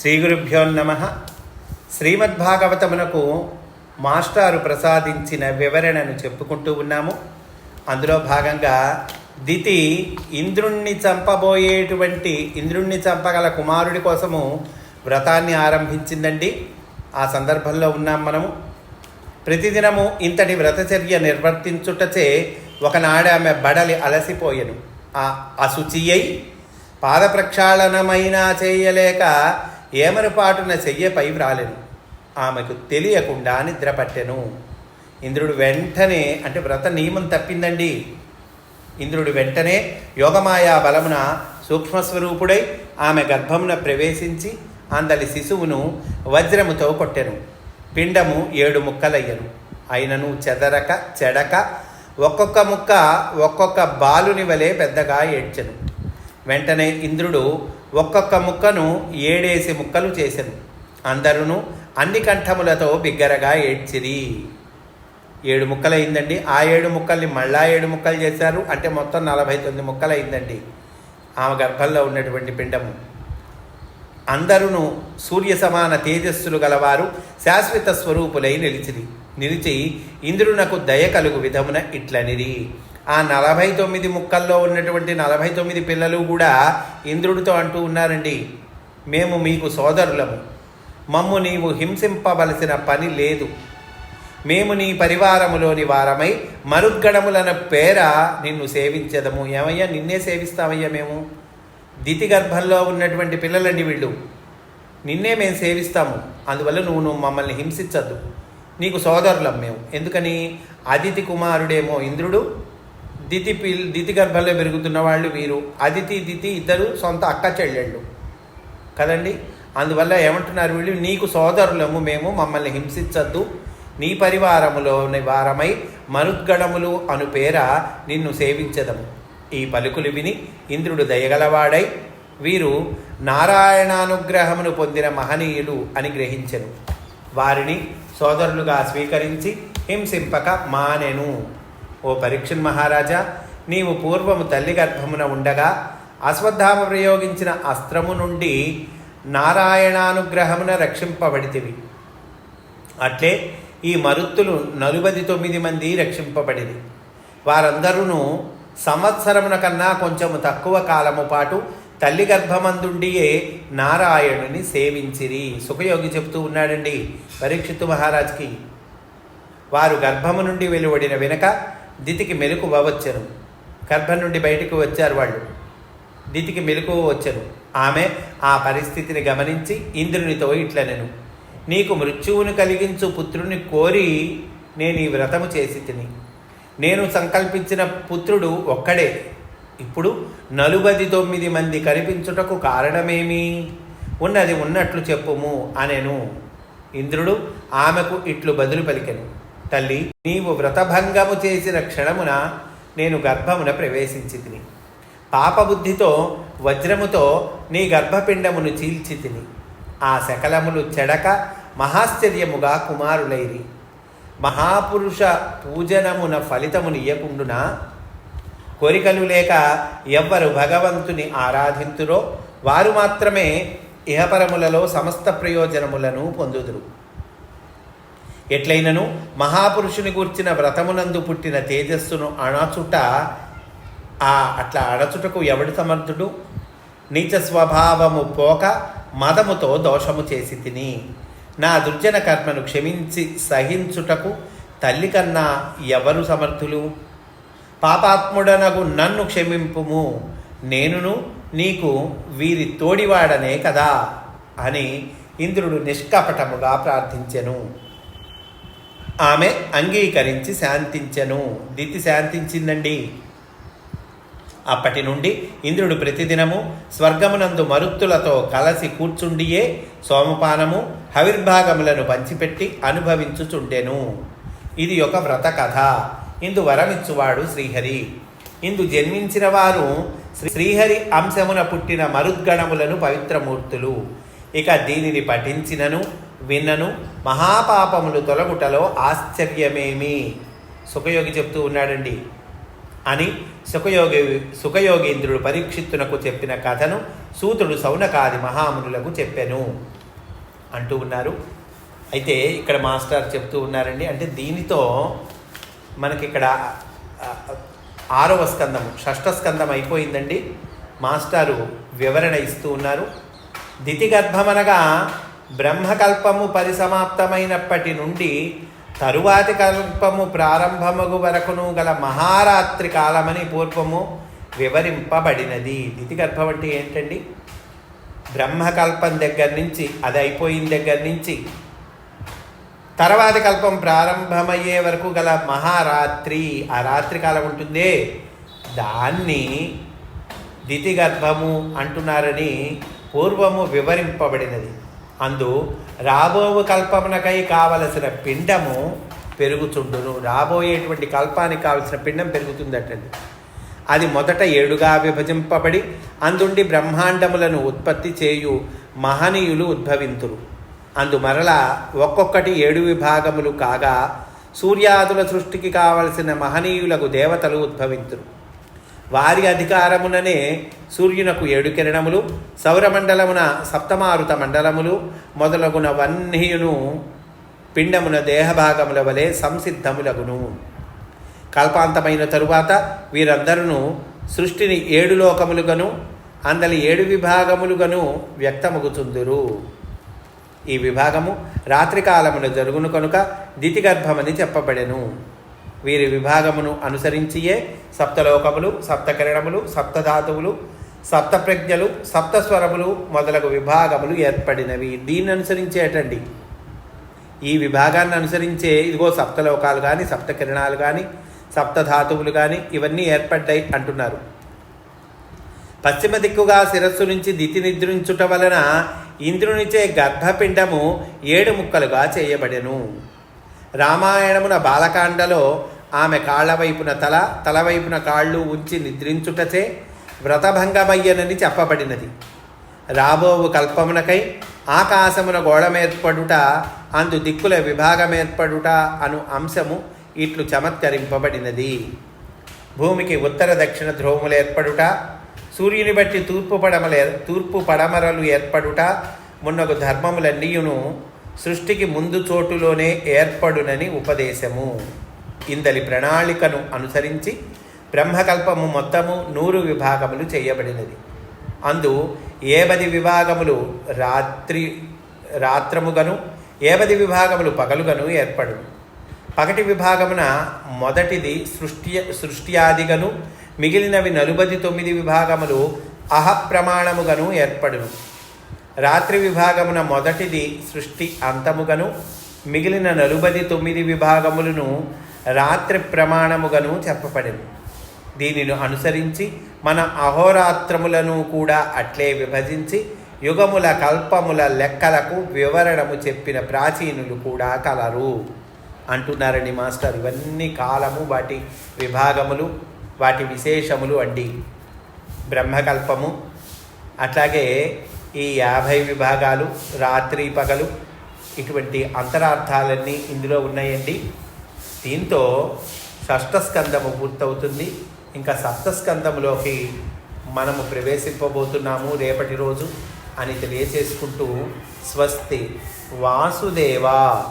శ్రీ గురుభ్యో నమ. శ్రీమద్భాగవతమునకు మాస్టారు ప్రసాదించిన వివరణను చెప్పుకుంటూ ఉన్నాము. అందులో భాగంగా దితి ఇంద్రుణ్ణి చంపబోయేటువంటి ఇంద్రుణ్ణి చంపగల కుమారుడి కోసము వ్రతాన్ని ఆరంభించిందండి. ఆ సందర్భంలో ఉన్నాం మనము. ప్రతిదినము ఇంతటి వ్రతచర్య నిర్వర్తించుటచే ఒకనాడు ఆమె బడలి అలసిపోయెను. ఆ అశుచి అయి పాద ప్రక్షాళనమైనా చేయలేక ఏమరపాటున చెయ్యపై రాలేను ఆమెకు తెలియకుండా నిద్రపట్టెను ఇంద్రుడు వెంటనే అంటే వ్రత నియమం తప్పిందండి. ఇంద్రుడు వెంటనే యోగమాయా బలమున సూక్ష్మస్వరూపుడై ఆమె గర్భమున ప్రవేశించి అందలి శిశువును వజ్రముతో కొట్టెను. పిండము ఏడు ముక్కలయ్యను. అయినను చెదరక చెడక ఒక్కొక్క ముక్క ఒక్కొక్క బాలుని వలె పెద్దగా ఏడ్చెను. వెంటనే ఇంద్రుడు ఒక్కొక్క ముక్కను ఏడేసి ముక్కలు చేసెను. అందరును అన్ని కంఠములతో బిగ్గరగా ఏడ్చిరి. ఏడు ముక్కలు అయిందండి ఆ ఏడు ముక్కల్ని మళ్ళా ఏడు ముక్కలు చేశారు. అంటే మొత్తం నలభై తొమ్మిది ముక్కలు అయిందండి ఆమె గర్భంలో ఉన్నటువంటి పిండము. అందరును సూర్య సమాన తేజస్సులు గలవారు శాశ్వత స్వరూపులై నిలిచిరి. నిలిచి ఇంద్రునకు దయ కలుగు విధమున ఇట్లనిరి. ఆ నలభై తొమ్మిది ముక్కల్లో ఉన్నటువంటి నలభై తొమ్మిది పిల్లలు కూడా ఇంద్రుడితో అంటూ ఉన్నారండి మేము మీకు సోదరులము. మమ్ము నీవు హింసింపవలసిన పని లేదు. మేము నీ పరివారములోని వారమై మరుగ్గడములన పేర నిన్ను సేవించదము. ఏమయ్యా నిన్నే సేవిస్తామయ్యా మేము? దితి గర్భంలో ఉన్నటువంటి పిల్లలండి వీళ్ళు. నిన్నే మేము సేవిస్తాము. అందువల్ల నువ్వు నువ్వు మమ్మల్ని హింసించద్దు. నీకు సోదరులం మేము. ఎందుకని? అదితి కుమారుడేమో ఇంద్రుడు దితి పిల్ దితి గర్భంలో పెరుగుతున్న వాళ్ళు వీరు. అదితి దితి ఇద్దరు సొంత అక్క చెల్లెళ్ళు. కదండి? అందువల్ల ఏమంటున్నారు వీళ్ళు? నీకు సోదరులము మేము మమ్మల్ని హింసించద్దు. నీ పరివారములోని వారమై మరుద్గణములు అను పేర నిన్ను సేవించదము. ఈ పలుకులు విని ఇంద్రుడు దయగలవాడై వీరు నారాయణానుగ్రహమును పొందిన మహనీయులు అని గ్రహించెను. వారిని సోదరులుగా స్వీకరించి హింసింపక మానెను. ఓ పరీక్షన్ మహారాజా నీవు పూర్వము తల్లి గర్భమున ఉండగా అశ్వత్థామ ప్రయోగించిన అస్త్రము నుండి నారాయణానుగ్రహమున రక్షింపబడితివి. అట్లే ఈ మరుత్తులు నలుబది తొమ్మిది మంది రక్షింపబడిది వారందరూ సంవత్సరమున కన్నా కొంచెము తక్కువ కాలము పాటు తల్లి గర్భమందుండియే నారాయణుని సేవించిరి. సుఖయోగి చెప్తూ ఉన్నాడండి పరీక్షిత్తు మహారాజ్కి. వారు గర్భము నుండి వెలువడిన వెనుక దితికి మెలకువ వచ్చను గర్భం నుండి బయటకు వచ్చారు వాళ్ళు. దితికి మెలకువ వచ్చను ఆమె ఆ పరిస్థితిని గమనించి ఇంద్రునితో ఇట్లనెను నీకు మృత్యువును కలిగించు పుత్రుని కోరి నేను ఈ వ్రతము చేసి తిని. నేను సంకల్పించిన పుత్రుడు ఒక్కడే. ఇప్పుడు నలుబది తొమ్మిది మంది కనిపించుటకు కారణమేమి? ఉన్నది ఉన్నట్లు చెప్పుము అనెను. ఇంద్రుడు ఆమెకు ఇట్లు బదులు పలికెను. తల్లి నీవు వ్రతభంగము చేసిన క్షణమున నేను గర్భమున ప్రవేశించి తిని పాపబుద్ధితో వజ్రముతో నీ గర్భపిండమును చీల్చి తిని ఆ శకలములు చెడక మహాశ్చర్యముగా కుమారులైరి. మహాపురుష పూజనమున ఫలితమునియకుండునా కోరికలు లేక ఎవ్వరు భగవంతుని ఆరాధింతురో? వారు మాత్రమే ఇహపరములలో సమస్త ప్రయోజనములను పొందుదురు. ఎట్లయినను? మహాపురుషుని గూర్చిన వ్రతమునందు పుట్టిన తేజస్సును అణచుట ఆ అట్లా అణచుటకు ఎవడు సమర్థుడు? నీచ స్వభావము పోక మదముతో దోషము చేసి తిని. నా దుర్జన కర్మను క్షమించి సహించుటకు తల్లి కన్నా ఎవరు సమర్థులు? పాపాత్ముడనగు నన్ను క్షమింపుము. నేనును నీకు వీరి తోడివాడనే కదా అని ఇంద్రుడు నిష్కపటముగా ప్రార్థించెను. ఆమె అంగీకరించి శాంతించెను. దితి శాంతించిందండి. అప్పటి నుండి ఇంద్రుడు ప్రతిదినము స్వర్గమునందు మరుత్తులతో కలసి కూర్చుండియే సోమపానము హవిర్భాగములను పంచిపెట్టి అనుభవించుచుండెను. ఇది ఒక వ్రత కథ. ఇందు వరమిచ్చువాడు శ్రీహరి. ఇందు జన్మించిన వారు శ్రీహరి అంశమున పుట్టిన మరుద్గణములను పవిత్రమూర్తులు. ఇక దీనిని పఠించినను విన్నను. మహాపాపములు తొలగుటలో ఆశ్చర్యమేమి? సుఖయోగి చెప్తూ ఉన్నాడండి. అని సుఖయోగి సుఖయోగీంద్రుడు పరీక్షిత్తునకు చెప్పిన కథను సూతుడు సౌనకాది మహామునులకు చెప్పెను అంటూ ఉన్నారు. అయితే ఇక్కడ మాస్టర్ చెప్తూ ఉన్నారండి అంటే దీనితో మనకి ఇక్కడ ఆరవ స్కందము షష్ఠ స్కందం అయిపోయిందండి. మాస్టారు వివరణ ఇస్తూ ఉన్నారు. దితిగర్భమనగా బ్రహ్మకల్పము పరిసమాప్తమైనప్పటి నుండి తరువాతి కల్పము ప్రారంభముగు వరకును గల మహారాత్రి కాలమని పూర్వము వివరింపబడినది. దితి గర్భం అంటే ఏంటండి? బ్రహ్మకల్పం దగ్గర నుంచి అది అయిపోయిన దగ్గర నుంచి తర్వాతి కల్పం ప్రారంభమయ్యే వరకు గల మహారాత్రి ఆ రాత్రి కాలం ఉంటుందే. దాన్ని దితి గర్భము అంటున్నారని పూర్వము వివరింపబడినది. అందు రాబోవు కల్పమునకై కావలసిన పిండము పెరుగుచుండును. రాబోయేటువంటి కల్పానికి కావలసిన పిండం పెరుగుతుందటండి. అది మొదట ఏడుగా విభజింపబడి అందుండి బ్రహ్మాండములను ఉత్పత్తి చేయు మహనీయులు ఉద్భవింతురు. అందు మరల ఒక్కొక్కటి ఏడు విభాగములు కాగా సూర్యాదుల సృష్టికి కావలసిన మహనీయులకు దేవతలు ఉద్భవింతురు. వారి అధికారముననే సూర్యునకు ఏడు కిరణములు సౌరమండలమున సప్తమారుత మండలములు మొదలగునవన్నీయును పిండమున దేహభాగముల వలె సంసిద్ధములగును. కల్పాంతమైన తరువాత వీరందరూ సృష్టిని ఏడు లోకములుగను అందలి ఏడు విభాగములుగను వ్యక్తమగుచుందురు. ఈ విభాగము రాత్రికాలమున జరుగును కనుక దితిగర్భమని చెప్పబడెను. వీరి విభాగమును అనుసరించియే సప్తలోకములు సప్తకిరణములు సప్తధాతువులు సప్తప్రజ్ఞలు సప్తస్వరములు మొదలగు విభాగములు ఏర్పడినవి. దీన్ని అనుసరించేటండి ఈ విభాగాన్ని అనుసరించే ఇదిగో సప్తలోకాలు కానీ సప్తకిరణాలు కానీ సప్తధాతువులు కానీ ఇవన్నీ ఏర్పడ్డాయి అంటున్నారు. పశ్చిమ దిక్కుగా శిరస్సు నుంచి దితి నిద్రించుట వలన ఇంద్రునిచే గర్భపిండము ఏడు ముక్కలుగా చేయబడెను. రామాయణమున బాలకాండలో ఆమె కాళ్ళవైపున తల తలవైపున కాళ్ళు ఉంచి నిద్రించుటచే వ్రతభంగమయ్యనని చెప్పబడినది. రాబోవు కల్పమునకై ఆకాశమున గోళమేర్పడుట అందు దిక్కుల విభాగమేర్పడుట అను అంశము ఇట్లు చమత్కరింపబడినది. భూమికి ఉత్తర దక్షిణ ధ్రువములు ఏర్పడుట సూర్యుని బట్టి తూర్పు పడమల తూర్పు పడమరలు ఏర్పడుట మున్నకు ధర్మములన్నీయును సృష్టికి ముందు చోటులోనే ఏర్పడునని ఉపదేశము. ఇందలి ప్రణాళికను అనుసరించి బ్రహ్మకల్పము మొత్తము నూరు విభాగములు చేయబడినది. అందు ఏబది విభాగములు రాత్రి రాత్రముగను ఏబది విభాగములు పగలుగను ఏర్పడును పగటి విభాగమున మొదటిది సృష్టి సృష్ట్యాదిగను మిగిలినవి నలుబది తొమ్మిది విభాగములు అహప్రమాణముగను ఏర్పడును. రాత్రి విభాగమున మొదటిది సృష్టి అంతముగను మిగిలిన నలుబది తొమ్మిది విభాగములను రాత్రి ప్రమాణముగను చెప్పబడింది దీనిని అనుసరించి మన అహోరాత్రములను కూడా అట్లే విభజించి యుగముల కల్పముల లెక్కలకు వివరణము చెప్పిన ప్రాచీనులు కూడా కలరు. అంటున్నారండి మాస్టర్ ఇవన్నీ కాలము వాటి విభాగములు వాటి విశేషములు అండి. బ్రహ్మకల్పము అట్లాగే ఈ యాభై విభాగాలు రాత్రి పగలు ఇటువంటి అంతరార్థాలన్నీ ఇందులో ఉన్నాయండి. దీంతో షష్టస్కందము పూర్తవుతుంది. ఇంకా సప్తస్కందంలోకి మనము ప్రవేశింపబోతున్నాము రేపటి రోజు అని తెలియచేసుకుంటూ స్వస్తి వాసుదేవా.